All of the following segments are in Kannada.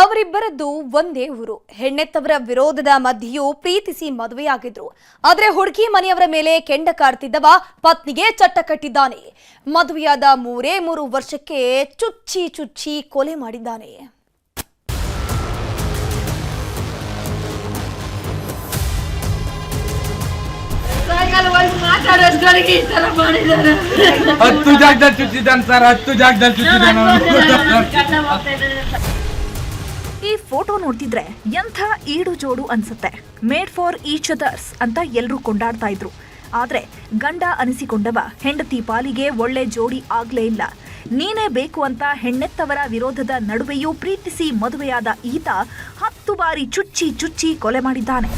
ಅವರಿಬ್ಬರದ್ದು ಒಂದೇ ಊರು. ಹೆಣ್ಣೆತ್ತವರ ವಿರೋಧದ ಮಧ್ಯೆಯೂ ಪ್ರೀತಿಸಿ ಮದುವೆಯಾಗಿದ್ರು. ಆದ್ರೆ ಹುಡುಗಿ ಮನೆಯವರ ಮೇಲೆ ಕೆಂಡ ಕಾರ್ತಿದ್ದವ ಪತ್ನಿಗೆ ಚಟ್ಟ ಕಟ್ಟಿದ್ದಾನೆ. ಮದುವೆಯಾದ ಮೂರೇ ಮೂರು ವರ್ಷಕ್ಕೆ ಚುಚ್ಚಿ ಚುಚ್ಚಿ ಕೊಲೆ ಮಾಡಿದ್ದಾನೆ. ಹತ್ತು ಜಾಗದಲ್ಲಿ ಚುಚ್ಚಿದ್ದಾನೆ ಸರ್ ಹತ್ತು ಜಾಗದಲ್ಲಿ ಚುಚ್ಚಿದ್ದಾನೆ. ಈ ಫೋಟೋ ನೋಡ್ತಿದ್ರೆ ಎಂಥ ಈಡು ಜೋಡು ಅನ್ಸುತ್ತೆ. ಮೇಡ್ ಫಾರ್ ಈಚ್ ಅದರ್ಸ್ ಅಂತ ಎಲ್ಲರೂ ಕೊಂಡಾಡ್ತಾ ಇದ್ರು. ಆದ್ರೆ ಗಂಡ ಅನಿಸಿಕೊಂಡವ ಹೆಂಡತಿ ಪಾಲಿಗೆ ಒಳ್ಳೆ ಜೋಡಿ ಆಗ್ಲೇ ಇಲ್ಲ. ನೀನೇ ಬೇಕು ಅಂತ ಹೆಣ್ಣೆತ್ತವರ ವಿರೋಧದ ನಡುವೆಯೂ ಪ್ರೀತಿಸಿ ಮದುವೆಯಾದ ಈತ ಹತ್ತು ಬಾರಿ ಚುಚ್ಚಿ ಚುಚ್ಚಿ ಕೊಲೆ ಮಾಡಿದ್ದಾನೆ.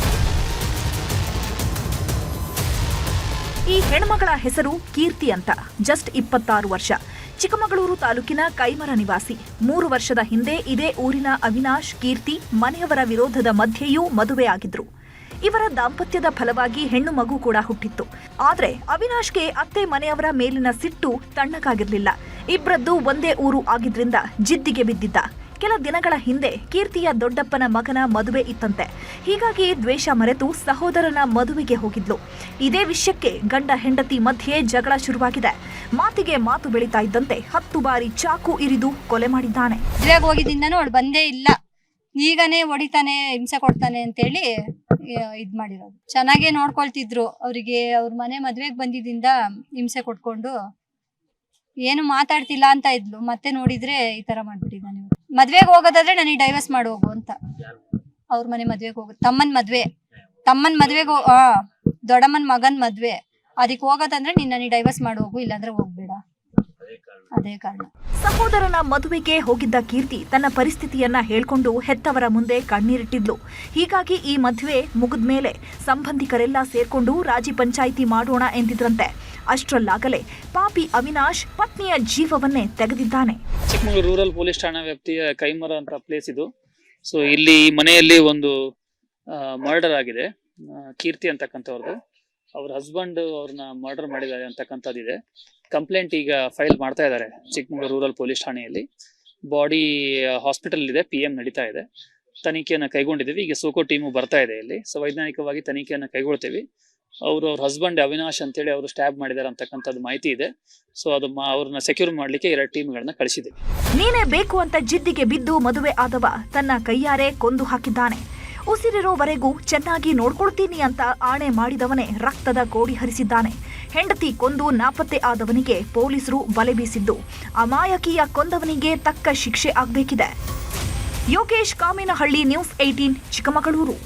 ಈ ಹೆಣ್ಮಗಳ ಹೆಸರು ಕೀರ್ತಿ ಅಂತ, ಜಸ್ಟ್ ಇಪ್ಪತ್ತಾರು ವರ್ಷ. ಚಿಕ್ಕಮಗಳೂರು ತಾಲೂಕಿನ ಕೈಮರ ನಿವಾಸಿ. ಮೂರು ವರ್ಷದ ಹಿಂದೆ ಇದೇ ಊರಿನ ಅವಿನಾಶ್, ಕೀರ್ತಿ, ಮನೆಯವರ ವಿರೋಧದ ಮಧ್ಯೆಯೂ ಮದುವೆಯಾಗಿದ್ರು ಇವರ ದಾಂಪತ್ಯದ ಫಲವಾಗಿ ಹೆಣ್ಣು ಮಗು ಕೂಡ ಹುಟ್ಟಿತ್ತು. ಆದರೆ ಅವಿನಾಶ್ಗೆ ಅತ್ತೆ ಮನೆಯವರ ಮೇಲಿನ ಸಿಟ್ಟು ತಣ್ಣಗಾಗಿರ್ಲಿಲ್ಲ. ಇಬ್ಬರದ್ದು ಒಂದೇ ಊರು ಆಗಿದ್ರಿಂದ ಜಿದ್ದಿಗೆ ಬಿದ್ದಿದ್ದ. ಕೆಲ ದಿನಗಳ ಹಿಂದೆ ಕೀರ್ತಿಯ ದೊಡ್ಡಪ್ಪನ ಮಗನ ಮದುವೆ ಇತ್ತಂತೆ. ಹೀಗಾಗಿ ದ್ವೇಷ ಮರೆತು ಸಹೋದರನ ಮದುವೆಗೆ ಹೋಗಿದ್ಲು. ಇದೇ ವಿಷಯಕ್ಕೆ ಗಂಡ ಹೆಂಡತಿ ಮಧ್ಯೆ ಜಗಳ ಶುರುವಾಗಿದೆ. ಮಾತಿಗೆ ಮಾತು ಬೆಳೀತಾ ಇದ್ದಂತೆ ಹತ್ತು ಬಾರಿ ಚಾಕು ಇರಿದು ಕೊಲೆ ಮಾಡಿದ್ದಾನೆ. ಮದ್ವೆಗ್ ಬಂದೇ ಇಲ್ಲ. ಈಗನೇ ಹೊಡಿತಾನೆ ಹಿಂಸೆ ಕೊಡ್ತಾನೆ ಅಂತೇಳಿ ಆ, ಇದ್ ಮಾಡಿರೋದು. ಚೆನ್ನಾಗೇ ನೋಡ್ಕೊಳ್ತಿದ್ರು. ಅವ್ರಿಗೆ ಅವ್ರ ಮನೆ ಮದ್ವೆಗ್ ಬಂದಿದ್ದಿಂದ ಹಿಂಸೆ ಕೊಟ್ಕೊಂಡು ಏನು ಮಾತಾಡ್ತಿಲ್ಲ ಅಂತ ಇದ್ಲು. ಮತ್ತೆ ನೋಡಿದ್ರೆ ಈ ತರ ಮಾಡ್ಬಿಟ್ಟಿದ್ದಾನೆ ಇವ್ನು. ಮದ್ವೆಗ್ ಹೋಗೋದಾದ್ರೆ ನನಗೆ ಡೈವರ್ಸ್ ಮಾಡಿ ಹೋಗು ಅಂತ. ಅವ್ರ ಮನೆ ಮದ್ವೆಗೆ ಹೋಗು, ತಮ್ಮನ್ ಮದ್ವೆ. ತಮ್ಮನ್ ಮದ್ವೆಗೆ ಹೋ- ದೊಡ್ಡಮ್ಮನ್ ಮಗನ್ ಮದ್ವೆ. ಅದಕ್ಕೆ ಹೋಗೋದಂದ್ರೆ ನೀನ್ ನನಗೆ ಡೈವರ್ಸ್ ಮಾಡಿ ಹೋಗು, ಇಲ್ಲಾಂದ್ರೆ ಹೋಗ್ಬೇಡ. ಅದೇ ಕಾರಣ. ಸಹೋದರನ ಮದುವೆಗೆ ಹೋಗಿದ್ದ ಕೀರ್ತಿ ತನ್ನ ಪರಿಸ್ಥಿತಿಯನ್ನ ಹೇಳ್ಕೊಂಡು ಹೆತ್ತವರ ಮುಂದೆ ಕಣ್ಣೀರಿಟ್ಟಿದ್ಲು. ಹೀಗಾಗಿ ಈ ಮದುವೆ ಮುಗಿದ್ಮೇಲೆ ಸಂಬಂಧಿಕರೆಲ್ಲ ಸೇರ್ಕೊಂಡು ರಾಜಿ ಪಂಚಾಯಿತಿ ಮಾಡೋಣ ಎಂದಿದ್ರಂತೆ. ಅಷ್ಟರಲ್ಲಾಗಲೇ ಪಾಪಿ ಅವಿನಾಶ್ ಪತ್ನಿಯ ಜೀವವನ್ನೇ ತೆಗೆದಿದ್ದಾನೆ. ಚಿಕ್ಕಮಗಳೂರು ರೂರಲ್ ಪೊಲೀಸ್ ಠಾಣಾ ವ್ಯಾಪ್ತಿಯ ಕೈಮರ ಅಂತ ಪ್ಲೇಸ್ ಇದು. ಸೊ ಇಲ್ಲಿ ಮನೆಯಲ್ಲಿ ಒಂದು ಮರ್ಡರ್ ಆಗಿದೆ. ಕೀರ್ತಿ ಅಂತಕ್ಕಂಥವ್ರದ್ದು ಅವ್ರ ಹಸ್ಬೆಂಡ್ ಅವ್ರನ್ನ ಮರ್ಡರ್ ಮಾಡಿದ್ದಾರೆ ಅಂತಕ್ಕಂಥದ್ದಿದೆ. ಕಂಪ್ಲೇಂಟ್ ಈಗ ಫೈಲ್ ಮಾಡ್ತಾ ಇದ್ದಾರೆ ಚಿಕ್ಕಮಗಳೂರು ರೂರಲ್ ಪೊಲೀಸ್ ಠಾಣೆಯಲ್ಲಿ. ಬಾಡಿ ಹಾಸ್ಪಿಟಲ್ ಇದೆ ಪಿ ಎಂ ನಡೀತಾ ಇದೆ. ತನಿಖೆಯನ್ನು ಕೈಗೊಂಡಿದ್ದೀವಿ. ಈಗ ಸೋಕೋ ಟೀಮು ಬರ್ತಾ ಇದೆ ಇಲ್ಲಿ. ಸೊ ವೈಜ್ಞಾನಿಕವಾಗಿ ತನಿಖೆಯನ್ನು ಕೈಗೊಳ್ತೀವಿ. ಅವರು, ಅವ್ರ ಹಸ್ಬೆಂಡ್ ಅವಿನಾಶ್ ಅಂತೇಳಿ ಅವರು ಸ್ಟ್ಯಾಬ್ ಮಾಡಿದ್ದಾರೆ ಅಂತಕ್ಕಂಥದ್ದು ಮಾಹಿತಿ ಇದೆ. ಸೊ ಅದು ಅವ್ರನ್ನ ಸೆಕ್ಯೂರ್ ಮಾಡಲಿಕ್ಕೆ ಎರಡು ಟೀಮ್ಗಳನ್ನ ಕಳಿಸಿದೆ ನೀನೇ ಬೇಕು ಅಂತ ಜಿದ್ದಿಗೆ ಬಿದ್ದು ಮದುವೆ ಆದವ ತನ್ನ ಕೈಯಾರೆ ಕೊಂದು ಹಾಕಿದ್ದಾನೆ. ಉಸಿರಿರೋವರೆಗೂ ಚೆನ್ನಾಗಿ ನೋಡ್ಕೊಳ್ತೀನಿ ಅಂತ ಆಣೆ ಮಾಡಿದವನೇ ರಕ್ತದ ಗೋಡಿ ಹರಿಸಿದ್ದಾನೆ. ಹೆಂಡತಿ ಕೊಂದು ನಾಪತ್ತೆ ಆದವನಿಗೆ ಪೊಲೀಸರು ಬಲೆ ಬೀಸಿದ್ದು. ಅಮಾಯಕಿಯ ಕೊಂದವನಿಗೆ ತಕ್ಕ ಶಿಕ್ಷೆ ಆಗಬೇಕಿದೆ. Yogesh Kaminahalli news eighteen Chikkamagaluru.